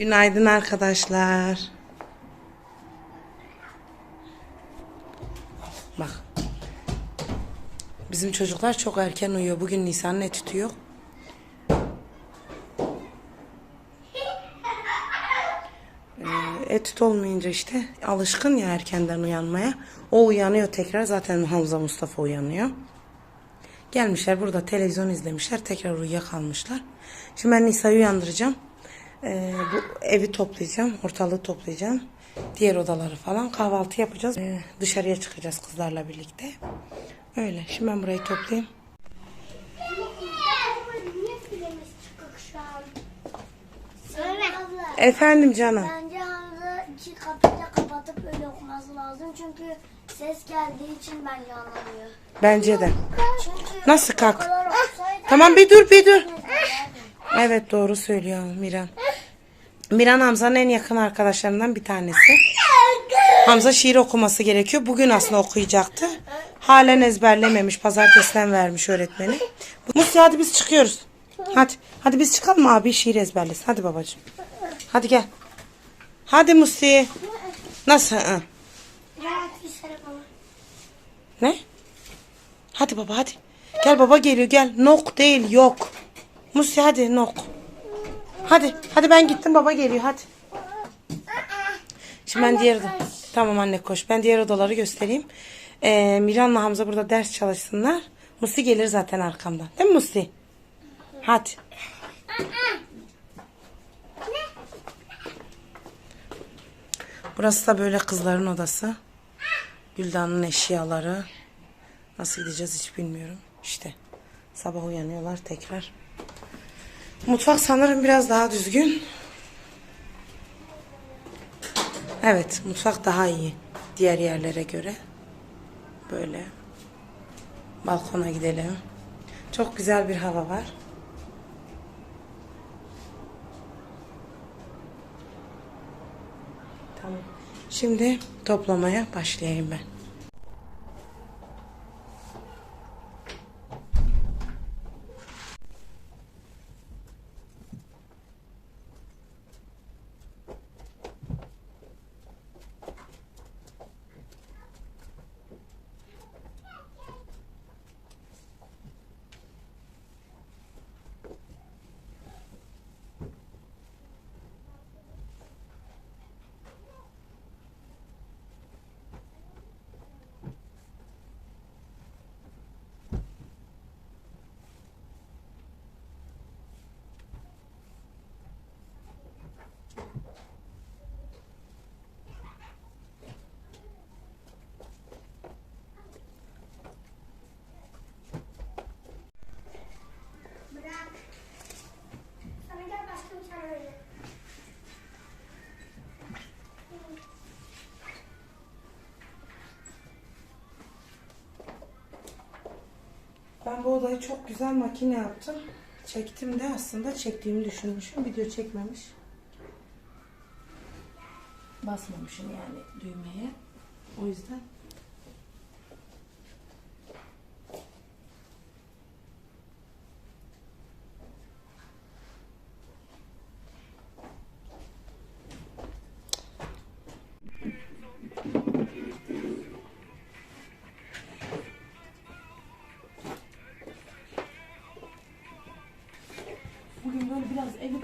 Günaydın arkadaşlar. Bak. Bizim çocuklar çok erken uyuyor. Bugün Nisan'ın etütü yok. Ee, etüt olmayınca işte alışkın ya erkenden uyanmaya. O uyanıyor tekrar. Zaten Hamza Mustafa uyanıyor. Gelmişler burada televizyon izlemişler. Tekrar uyuyakalmışlar. Şimdi ben Nisa'yı uyandıracağım. Ee, bu evi toplayacağım. Ortalığı toplayacağım. Diğer odaları falan. Kahvaltı yapacağız. Ee, dışarıya çıkacağız kızlarla birlikte. Öyle. Şimdi ben burayı toplayayım. Efendim canım. bence Hamza iki kapıyla kapatıp öyle okuması lazım. Çünkü ses geldiği için bence anlamıyor. Bence de. Çünkü Nasıl kalk? Tamam bir dur bir dur. Evet doğru söylüyor Miran. Miran Hamza'nın en yakın arkadaşlarından bir tanesi. Hamza şiir okuması gerekiyor. Bugün aslında okuyacaktı. Halen ezberlememiş. Pazartesiden vermiş öğretmeni. Musi hadi biz çıkıyoruz. Hadi. Hadi biz çıkalım abi şiir ezberlesin. Hadi babacığım. Hadi gel. Hadi Musi. Nasıl? Hı. Ne? Hadi baba hadi. Gel baba geliyor gel. Nok değil yok. Musi hadi nok. Hadi. Hadi ben gittim baba geliyor hadi. Şimdi ben diğer oda. Tamam anne koş. Ben diğer odaları göstereyim. Ee, Miran'la Hamza burada ders çalışsınlar. Musi gelir zaten arkamdan. Değil mi Musi? Hadi. Burası da böyle kızların odası. Güldan'ın eşyaları. Nasıl gideceğiz hiç bilmiyorum. İşte sabah uyanıyorlar tekrar. Mutfak sanırım biraz daha düzgün. Evet mutfak daha iyi diğer yerlere göre. Böyle. Balkona gidelim. Çok güzel bir hava var. Tamam. Şimdi toplamaya başlayayım ben. Odayı çok güzel makine yaptım. Çektim de aslında çektiğimi düşünmüşüm. Video çekmemiş. Basmamışım yani düğmeye. O yüzden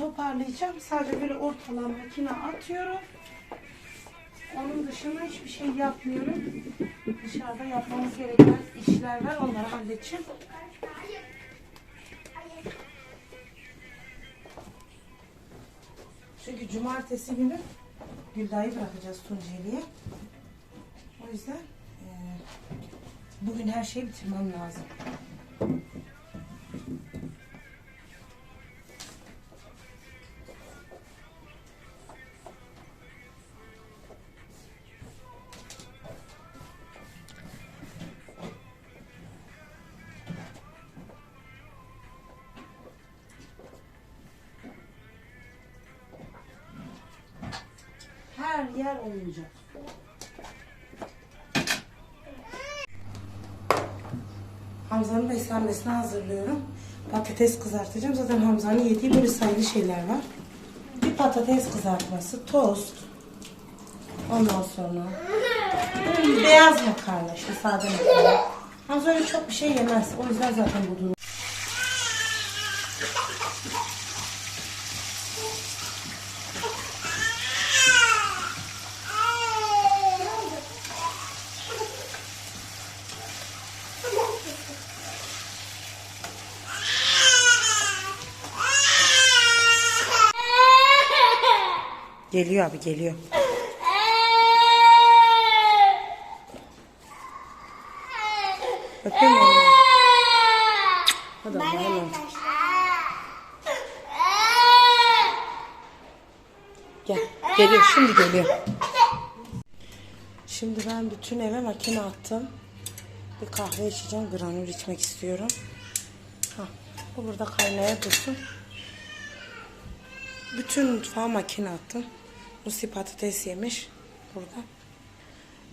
toparlayacağım. Sadece böyle ortalan makine atıyorum. Onun dışında hiçbir şey yapmıyorum. Dışarıda yapmamız gereken işler var. Onları halledeceğim. Çünkü cumartesi günü Gülday'ı bırakacağız Tunceli'ye. O yüzden eee, bugün her şeyi bitirmem lazım. Yer olacak. Hamza'nın beslenmesini hazırlıyorum. Patates kızartacağım. Zaten Hamza'nın yediği böyle sayılı şeyler var. Bir patates kızartması, tost. Ondan sonra beyaz makarna, işte sade makarna. Az öyle çok bir şey yemez. O yüzden zaten bu durum. Geliyor abi geliyor. Öpeyim onu? Hadi Allah'ım. Gel. Geliyor şimdi geliyor. Şimdi ben bütün eve makine attım. Bir kahve içeceğim. Granül içmek istiyorum. Ha, bu burada kaynaya dursun. Bütün mutfağa makine attım. Musi patates yemiş burada.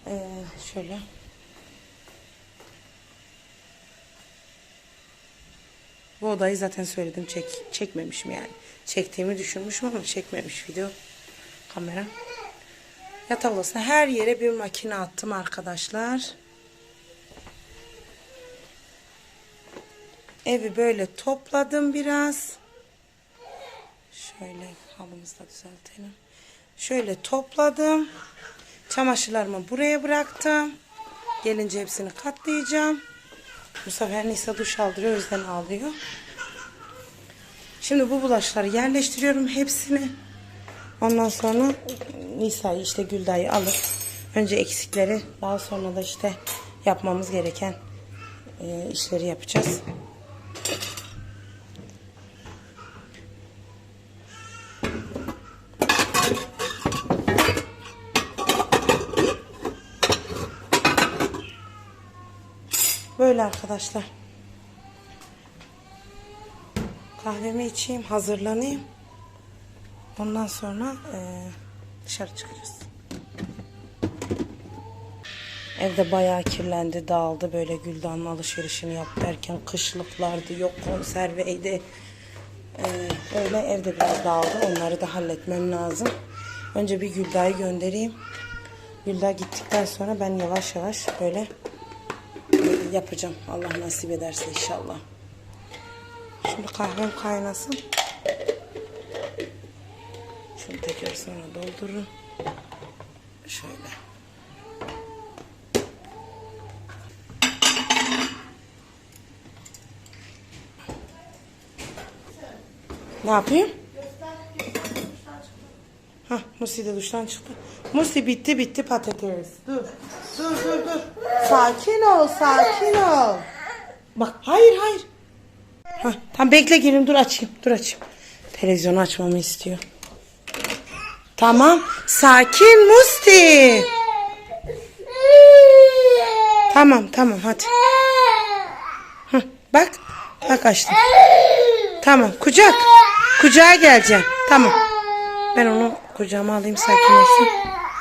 Ee, şöyle. Bu odayı zaten söyledim çek çekmemişim yani. Çektiğimi düşünmüşüm ama çekmemiş video kamera. Yatak odasına her yere bir makine attım arkadaşlar. Evi böyle topladım biraz. Şöyle halımızı da düzeltelim. Şöyle topladım. Çamaşırlarımı buraya bıraktım. Gelince hepsini katlayacağım. Bu sefer Nisa duş aldırıyor. O yüzden ağlıyor. Şimdi bu bulaşları yerleştiriyorum hepsini. Ondan sonra Nisa'yı işte Gülday'ı alıp önce eksikleri daha sonra da işte yapmamız gereken e, işleri yapacağız. Böyle arkadaşlar. Kahvemi içeyim, hazırlanayım. Ondan sonra eee, dışarı çıkacağız. Evde bayağı kirlendi, dağıldı. Böyle Güldan'ın alışverişini yap derken kışlıklardı, yok konserveydi. Eee, öyle evde biraz dağıldı. Onları da halletmem lazım. Önce bir Gülda'yı göndereyim. Gülda gittikten sonra ben yavaş yavaş böyle yapacağım. Allah nasip ederse inşallah. Şimdi kahvem kaynasın. Şunu tekrar sonra doldururum. Şöyle. Ne yapayım? Hah, Musi de duştan çıktı. Musi bitti bitti patates. Dur. Dur dur dur. Sakin ol sakin ol. Bak hayır hayır. Hah, tamam bekle gelin dur açayım. Dur açayım. Televizyonu açmamı istiyor. Tamam. Sakin Musti. Tamam tamam hadi. Hah, bak. Bak açtım. Tamam kucak. Kucağa geleceğim. Tamam. Ben onu kucağıma alayım sakinleşsin.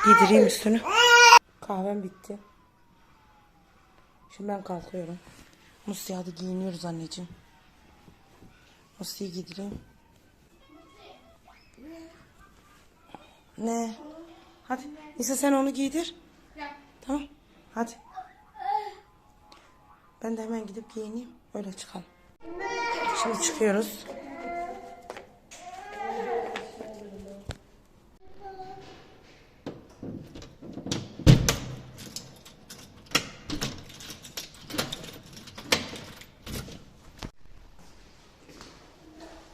Giydireyim üstünü. Kahvem bitti. Şimdi ben kalkıyorum. Musti hadi giyiniyoruz anneciğim. Musti'yi giydireyim. Ne? Hadi. Nisa sen onu giydir. Tamam. Hadi. Ben de hemen gidip giyineyim. Öyle çıkalım. Şimdi çıkıyoruz.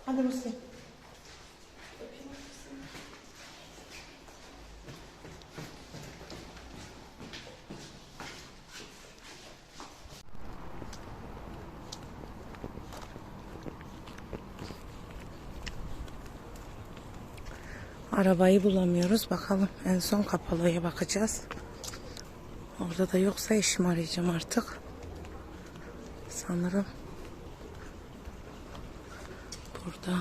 Hadi Musti. Arabayı bulamıyoruz. Bakalım en son kapalıya bakacağız. Orada da yoksa eşimi arayacağım artık. Sanırım burada.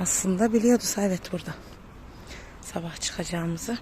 Aslında biliyordu evet burada. Sabah çıkacağımızı.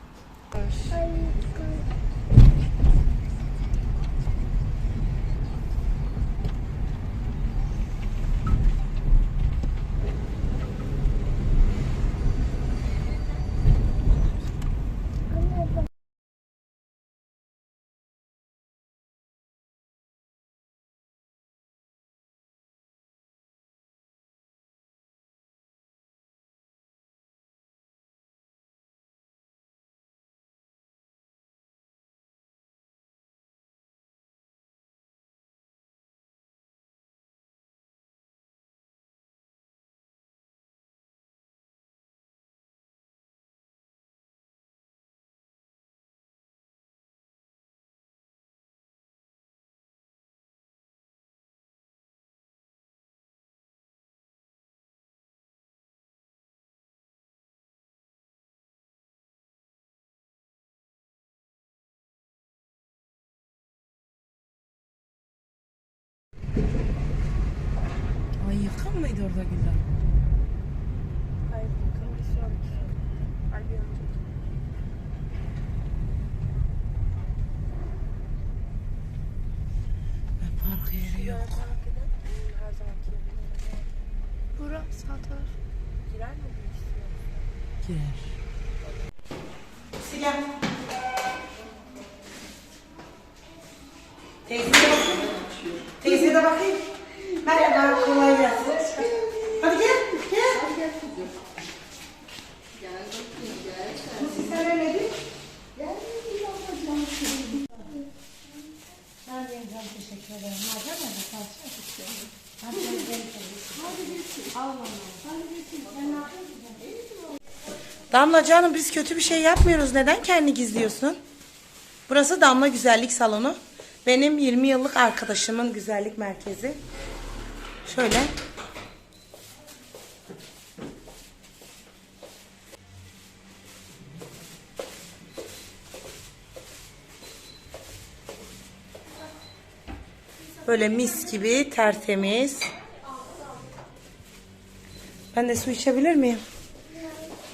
Mıydı orada Gülden? Hayır, kondisyon. Albion. Park yeri yok. Her zamanki yerine. Bura sağ taraf. Girer mi bu istiyor? Girer. Gel. Teyzeye bakayım. Teyzeye de bakayım. Merhaba, kolay gelsin. Hadi gel, gel. Bu sizlere nedir? Ben de teşekkür ederim. Madem öyle salça istiyorum. Hadi gel, gel, gel. Al bana. Damla canım biz kötü bir şey yapmıyoruz. Neden kendini gizliyorsun? Burası Damla Güzellik Salonu. Benim 20 yıllık arkadaşımın güzellik merkezi. Şöyle. Böyle mis gibi tertemiz. Ben de su içebilir miyim?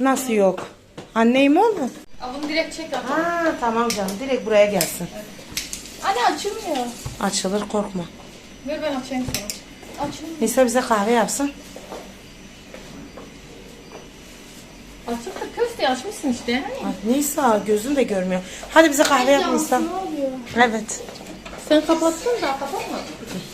Nasıl yok? Anneyim oldu. Aa, bunu direkt çek at. Ha tamam canım direkt buraya gelsin. Anne açılmıyor. Açılır korkma. Ver ben açayım sana. Nisa bize kahve yapsın. Açık da köfte açmışsın işte. Hani? Ay, Nisa gözün de görmüyor. Hadi bize kahve yap Nisa. Evet. Sen kapattın da kapatmadın.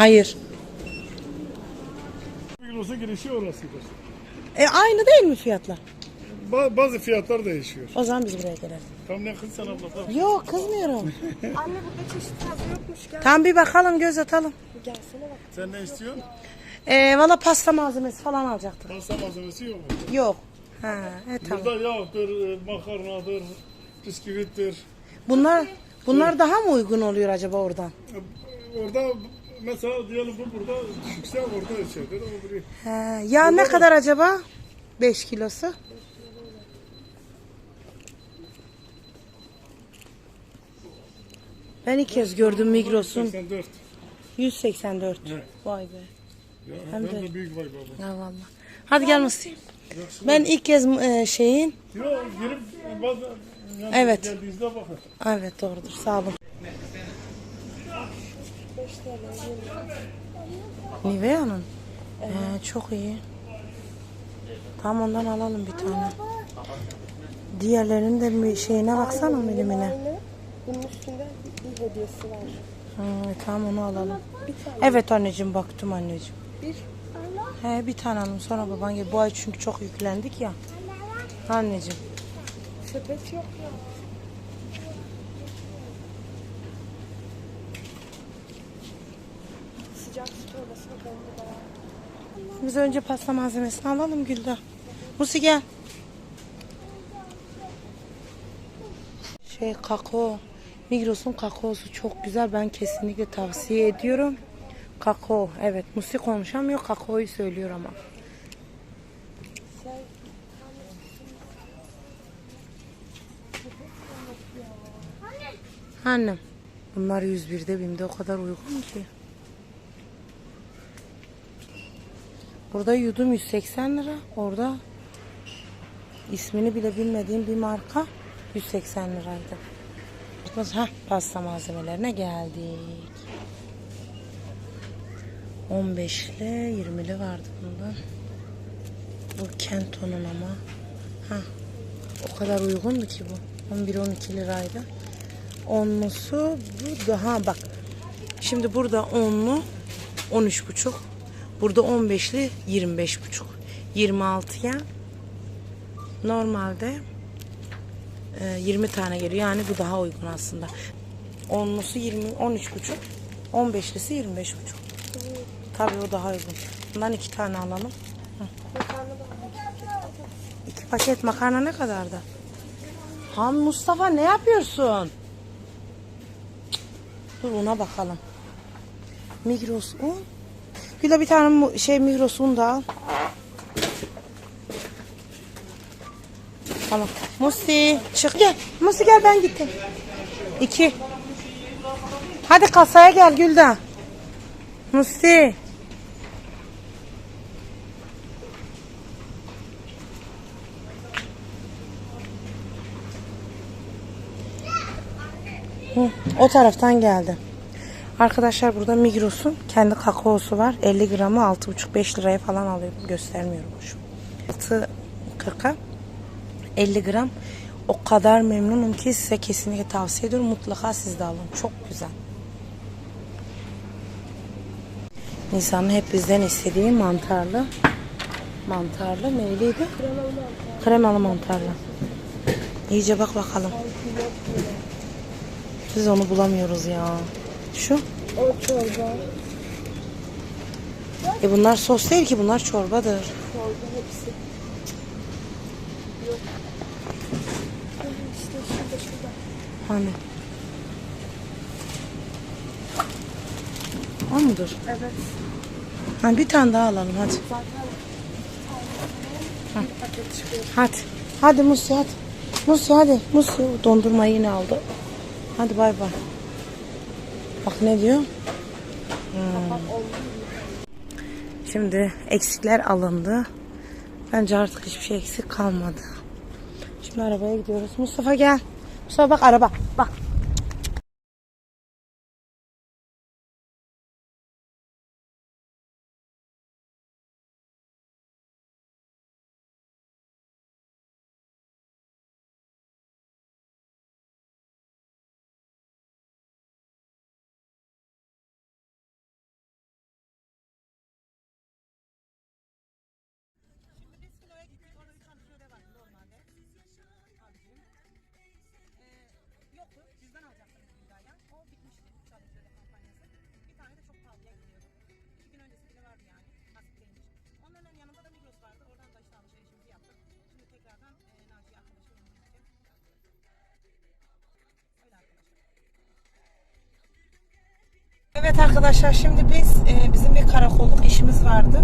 Hayır. Kilosu girişi orasıdır. E aynı değil mi fiyatlar? Ba- bazı fiyatlar değişiyor. O zaman biz buraya gelelim. Tam ne kız sen abla. Yok kızmıyorum. Anne burada çeşit fazla yokmuş. Gel. Tam bir bakalım göz atalım. Gelsene bak. Sen ne istiyorsun? E, Valla pasta malzemesi falan alacaktık. Pasta malzemesi yok mu? Yok. Ha, e, tamam. Burada yağdır, e, makarnadır, bisküvittir. Bunlar bunlar daha mı uygun oluyor acaba oradan? Orada mesela diyelim bu burada düşükse orada şeydir. O biri. He, ya ne kadar acaba? 5 kilosu. Ben ilk kez gördüm Migros'un 84. 184. Evet. Vay be. Ya, Hem de- de büyük vay baba. Ya vallahi. Hadi gel Musti. Ben ilk kez e, şeyin Yok girip bazı yani Evet. geldiğinizde bakın. Evet doğrudur sağ olun. Nivea'nın. Ee, çok iyi. Tam ondan alalım bir tane. Diğerlerinin de bir şeyine baksana milimine. Aynı. Bunun üstünde bir hediyesi var. Ha, tamam onu alalım. Evet anneciğim baktım anneciğim. Bir. He bir tane alalım sonra baban gel. Bu ay çünkü çok yüklendik ya. Anneciğim. Sepet yok ya. Sıcak su torbasını koydu bayağı. Biz önce pasta malzemesini alalım Gülda. Musi gel. Şey kakao. Migros'un kakaosu çok güzel. Ben kesinlikle tavsiye ediyorum. Kakao. Evet Musi konuşamıyor. Kakaoyu söylüyor ama. Annem. Bunlar 101'de BİM'de o kadar uygun ki. Burada yudum 180 lira. Orada ismini bile bilmediğim bir marka 180 liraydı. Ha pasta malzemelerine geldik. 15 ile 20'li vardı bunda. Bu Kenton'un ama. Ha o kadar uygundu ki bu. 11-12 liraydı. Onlusu bu daha bak. Şimdi burada 10'lu 13,5. Burada 15'li 25,5. 26'ya normalde e, 20 tane geliyor. Yani bu daha uygun aslında. 10'lusu 20 13,5. 15'lisi 25,5. Tabii o daha uygun. Bundan iki tane alalım. İki paket makarna ne kadardı? Han Mustafa ne yapıyorsun? Dur ona bakalım. Migros un. Güle bir tane mu- şey Migros un da al. Tamam. Musi çık gel. Musi gel ben gittim. İki. Hadi kasaya gel Gülda. Musi. O taraftan geldi. Arkadaşlar burada Migros'un kendi kakaosu var. 50 gramı 6,5-5 liraya falan alıyor. Göstermiyorum şu. 6.40'a 50 gram. O kadar memnunum ki size kesinlikle tavsiye ediyorum. Mutlaka siz de alın. Çok güzel. Nisan'ın hep bizden istediği mantarlı. Mantarlı neyliydi? Kremalı mantarlı. İyice bak bakalım. Biz onu bulamıyoruz ya. Şu. O çorba. E bunlar sos değil ki bunlar çorbadır. Çorba hepsi. Yok. İşte şurada şurada. Hani. O mudur? Evet. Ha, bir tane daha alalım hadi. Çıkıyor. Hadi. Hadi Musi hadi. Musi hadi. Musi dondurmayı yine aldı. Hadi bay bay. Bak ne diyor? Oldu. Şimdi eksikler alındı. Bence artık hiçbir şey eksik kalmadı. Şimdi arabaya gidiyoruz. Mustafa gel. Mustafa bak araba. Bak. Evet arkadaşlar şimdi biz e, bizim bir karakolluk işimiz vardı.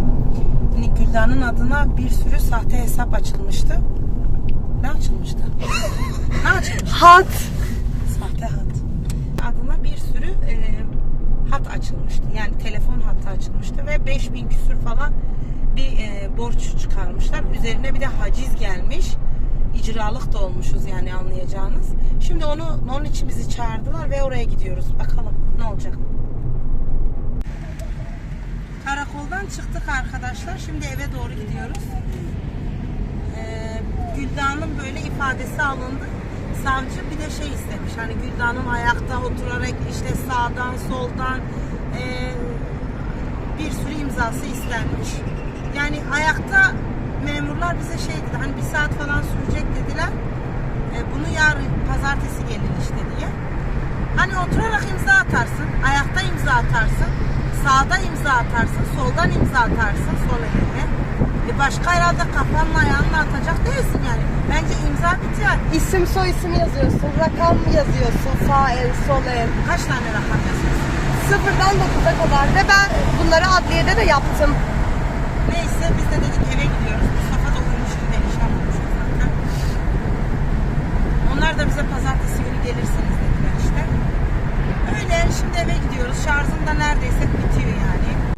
Hani Gülda'nın adına bir sürü sahte hesap açılmıştı. Ne açılmıştı? ne açılmıştı? Hat. Sahte hat. Adına bir sürü e, hat açılmıştı. Yani telefon hattı açılmıştı ve 5000 küsür falan bir e, borç çıkarmışlar. Üzerine bir de haciz gelmiş. İcralık da olmuşuz yani anlayacağınız. Şimdi onu onun için bizi çağırdılar ve oraya gidiyoruz. Bakalım ne olacak. Karakoldan çıktık arkadaşlar. Şimdi eve doğru gidiyoruz. Ee, Gülda'nın böyle ifadesi alındı. Savcı bir de şey istemiş. Hani Gülda'nın ayakta oturarak işte sağdan soldan ee, bir sürü imzası istenmiş. Yani ayakta memurlar bize şey dedi. Hani bir saat falan sürecek dediler. E, bunu yarın pazartesi gelin işte diye. Hani oturarak imza atarsın, ayakta imza atarsın, sağda imza atarsın, soldan imza atarsın sol eline. E başka herhalde kafanın ayağını atacak değilsin yani. Bence imza biter. İsim soy isim yazıyorsun. Rakam yazıyorsun. Sağ el, sol el. Kaç tane rakam yazıyorsun? Sıfırdan dokuza kadar. Ve ben bunları adliyede de yaptım. Neyse biz de dedik eve gidiyoruz. Mustafa da uyumuştu perişan olmuştu zaten. Onlar da bize pazartesi günü gelirsiniz. Öyle şimdi eve gidiyoruz. Şarjım da neredeyse bitiyor yani.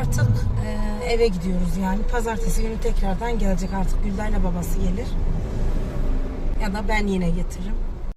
Artık e, eve gidiyoruz yani. Pazartesi günü tekrardan gelecek artık Gülday'la babası gelir. Ya da ben yine getiririm.